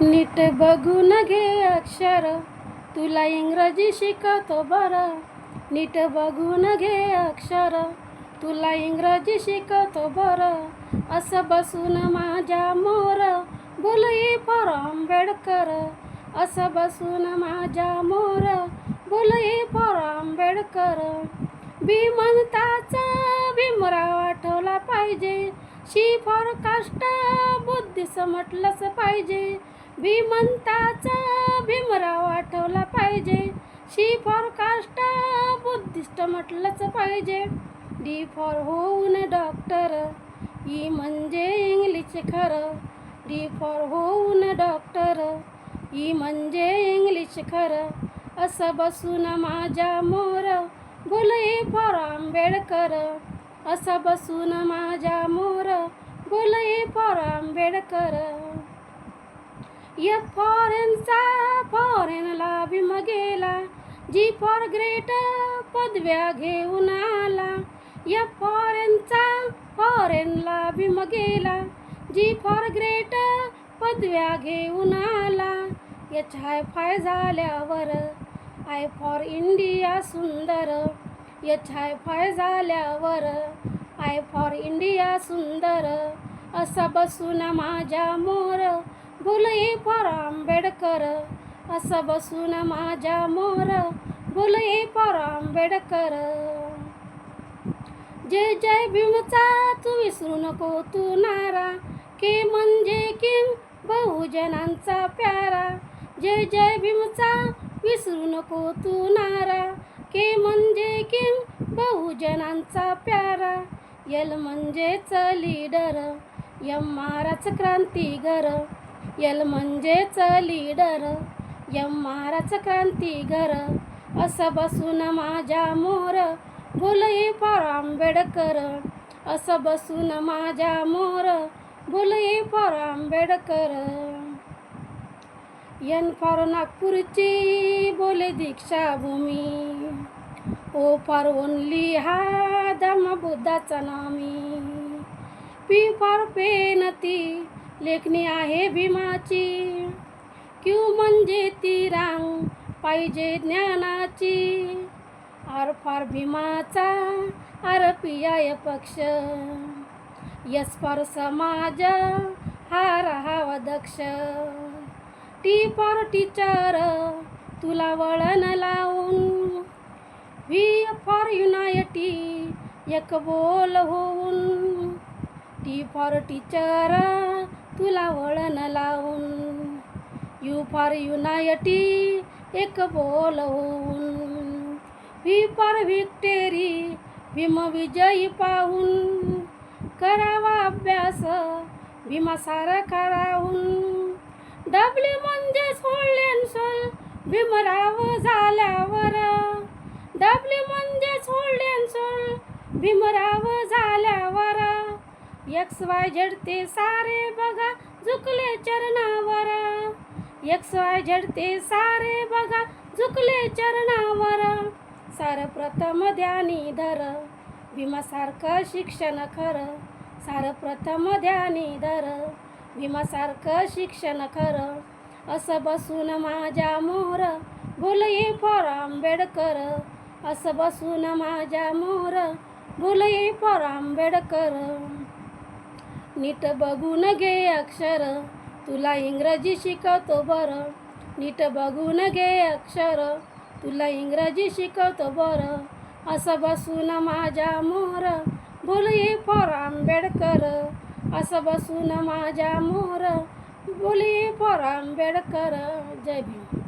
नीट बघून घे अक्षर. तुला इंग्रजी शिकवतो बरं. नीट बघून घे अक्षर. तुला इंग्रजी शिकवतो बरं. असं बसून माझ्या मोर. बोलई फॉर आंबेडकर. असं बसून माझ्या मोर. बोलई फॉर आंबेडकर. भीमंताचा भीमराव आठवला पाहिजे. शी फॉर काष्ट बुद्धीस म्हटलंच पाहिजे. भीमंताचा भीमराव आठवला पाहिजे. शी फॉर काष्ट बुद्धिस्ट म्हटलंच पाहिजे. डी फॉर होऊन डॉक्टर ई म्हणजे इंग्लिश खरं. डी फॉर होऊन डॉक्टर ई म्हणजे इंग्लिश खरं. असं बसून माझ्या मोर बोलई फॉर आंबेडकर. असं बसून माझ्या मोर बोलई फॉर आंबेडकर एफ फॉरेनचा फॉरेनला भीम गेला जी फॉर ग्रेट पदव्या घेऊन आला. या फॉरेनचा फॉरेनला भीम गेला जी फॉर ग्रेट पदव्या घेऊन आला. याच्या हाय फाय झाल्यावर आय फॉर इंडिया सुंदर. एच आय फाय झाल्यावर आय फॉर इंडिया सुंदर असा बसून माझ्या मोर बोलई फॉर आंबेडकर असं बसून माझ्या मोर बोलई फॉर आंबेडकर. जय जय भीमचा तू विसरू नको तू नारा के म्हणजे किम बहुजनांचा प्यारा. जय जय भीमचा विसरू नको तू नारा के म्हणजे किंग बहुजनांचा प्यारा. यल म्हणजेच लीडर. यम महाराज क्रांतीगर यल म्हणजेच लीडर. यम महाराज क्रांतीगर असं बसून माझ्या मोर. बोलई फार आंबेडकर. असं बसून माझ्या मोर. बोलई फार आंबेडकर. एन फॉर नागपूरची बोले दीक्षाभूमी. ओ फॉर ओनली हा धर्म बुद्धाचा नामी. पी फॉर पेनती लेखणी आहे भीमाची. क्यू म्हणजे ती रांग पाहिजे ज्ञानाची. आर फार भीमाचा आर पियाय पक्ष. यस फार समाज हा राहावा दक्ष. टी फॉर टीचर तुला वळण लावून. व्ही फॉर युनायटी एक बोल होऊन. टी फॉर टीचर तुला वळण लावून. यू फॉर युनायटी एक बोल होऊन. व्ही फॉर व्हिक्टेरी भीम विजयी पाहून. करावा अभ्यास भीमासारखा राहून. डब्ल्यू म्हणजे सोडलेन सोल भीमराव झाल्यावर. डब्ल्यू म्हणजे सोडलेन सोल भीमराव झाल्यावर. एक्स वाय झेड ते सारे बघा झुकले चरणावर. एक्स वाय झेड ते सारे बघा झुकले चरणावर. सार प्रथम ध्यानी धर भीमासारखं शिक्षण खरं. सार प्रथम ध्यानी धर. भीमासारखं शिक्षण खरं असं बसून माझ्या मोर बोलई फॉर आंबेडकर. असं बसून माझ्या मोर बोलई फॉर आंबेडकर. नीट बघून घे अक्षर तुला इंग्रजी शिकवतो बरं. नीट बघून घे अक्षर तुला इंग्रजी शिकवतो बरं. असं बसून माझ्या मोर बोलई फॉर आंबेडकर. असं बसून माझ्या मोर बोली फॉर आंबेडकर जय भीम.